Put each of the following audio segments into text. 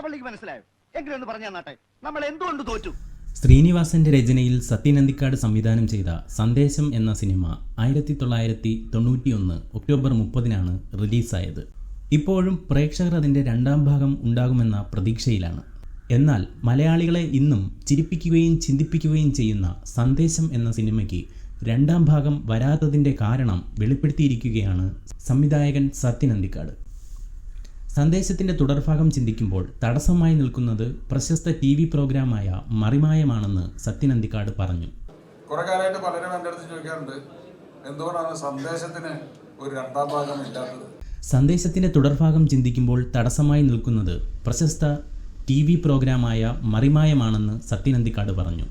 പള്ളിക്ക് മനസ്സിലായോ? എങ്കിലും ഒന്ന് പറഞ്ഞു തന്നാട്ടെ. നമ്മൾ എന്തുകൊണ്ട് തോറ്റു? ശ്രീനിവാസന്റെ രചനയിൽ സത്യനന്ദിക്കാട് സംവിധാനം ചെയ്ത സന്ദേശം എന്ന സിനിമ ആയിരത്തി തൊള്ളായിരത്തി തൊണ്ണൂറ്റിയൊന്ന് ഒക്ടോബർ മുപ്പതിനാണ് റിലീസായത്. ഇപ്പോഴും പ്രേക്ഷകർ അതിന്റെ രണ്ടാം ഭാഗം ഉണ്ടാകുമെന്ന പ്രതീക്ഷയിലാണ്. എന്നാൽ മലയാളികളെ ഇന്നും ചിരിപ്പിക്കുകയും ചിന്തിപ്പിക്കുകയും ചെയ്യുന്ന സന്ദേശം എന്ന സിനിമയ്ക്ക് രണ്ടാം ഭാഗം വരാത്തതിന്റെ കാരണം വെളിപ്പെടുത്തിയിരിക്കുകയാണ് സംവിധായകൻ സത്യനന്ദിക്കാട്. സന്ദേശത്തിന്റെ തുടർഭാഗം ചിന്തിക്കുമ്പോൾ തടസ്സമായി നിൽക്കുന്നത് പ്രശസ്ത ടി വി പ്രോഗ്രാമായ മറിമായമാണെന്ന് സത്യനന്ദിക്കാട് പറഞ്ഞു. കുറെ കാലമായിട്ട് പലരും എന്റെ അടുത്ത് ചോദിക്കാറുണ്ട് എന്തുകൊണ്ടാണ് സന്ദേശത്തിന് ഒരു രണ്ടാം ഭാഗം ഇല്ലാത്തത്? സന്ദേശത്തിന്റെ തുടർഭാഗം ചിന്തിക്കുമ്പോൾ തടസ്സമായി നിൽക്കുന്നത് പ്രശസ്ത ടി വി പ്രോഗ്രാമായ മറിമായമാണെന്ന് സത്യനന്ദിക്കാട് പറഞ്ഞു.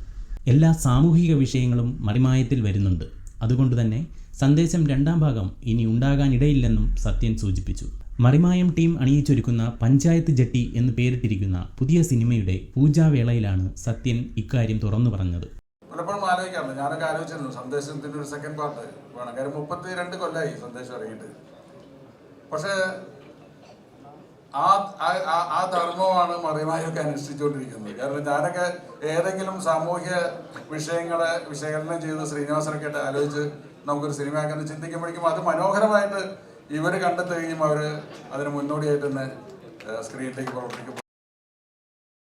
എല്ലാ സാമൂഹിക വിഷയങ്ങളും മറിമായത്തിൽ വരുന്നുണ്ട്. അതുകൊണ്ട് തന്നെ സന്ദേശം രണ്ടാം ഭാഗം ഇനി ഉണ്ടാകാനിടയില്ലെന്നും സത്യൻ സൂചിപ്പിച്ചു. മറിമായം ടീം അണിയിച്ചൊരുക്കുന്ന പഞ്ചായത്ത് ജട്ടി എന്ന് പേരിട്ടിരിക്കുന്ന പുതിയ സിനിമയുടെ പൂജാവേളയിലാണ് സത്യൻ ഇക്കാര്യം തുറന്നു പറഞ്ഞത്. പലപ്പോഴും ആലോചിക്കാറുണ്ട് ഞാനൊക്കെ ആലോചിച്ചിരുന്നു. സന്ദേശത്തിന്റെ ഒരു സെക്കൻഡ് പാർട്ട് വേണം. കാര്യം മുപ്പത്തി രണ്ട് കൊല്ലമായി സന്ദേശം ഇറങ്ങിയിട്ട്. പക്ഷേ ആ- ആ ധർമ്മമാണ് മറിമായൊക്കെ അനുഷ്ഠിച്ചുകൊണ്ടിരിക്കുന്നത്. കാരണം ഞാനൊക്കെ ഏതെങ്കിലും സാമൂഹ്യ വിഷയങ്ങളെ വിശകലനം ചെയ്ത് ശ്രീനിവാസനൊക്കെ ആയിട്ട് ആലോചിച്ച് നമുക്കൊരു സിനിമയാക്കാൻ ചിന്തിക്കുമ്പോഴേക്കും അത് മനോഹരമായിട്ട് ഇവർ കണ്ടെത്തുകയും അവർ അതിന് മുന്നോടിയായിട്ട് തന്നെ സ്ക്രീനിലേക്ക് പ്രവർത്തിക്കും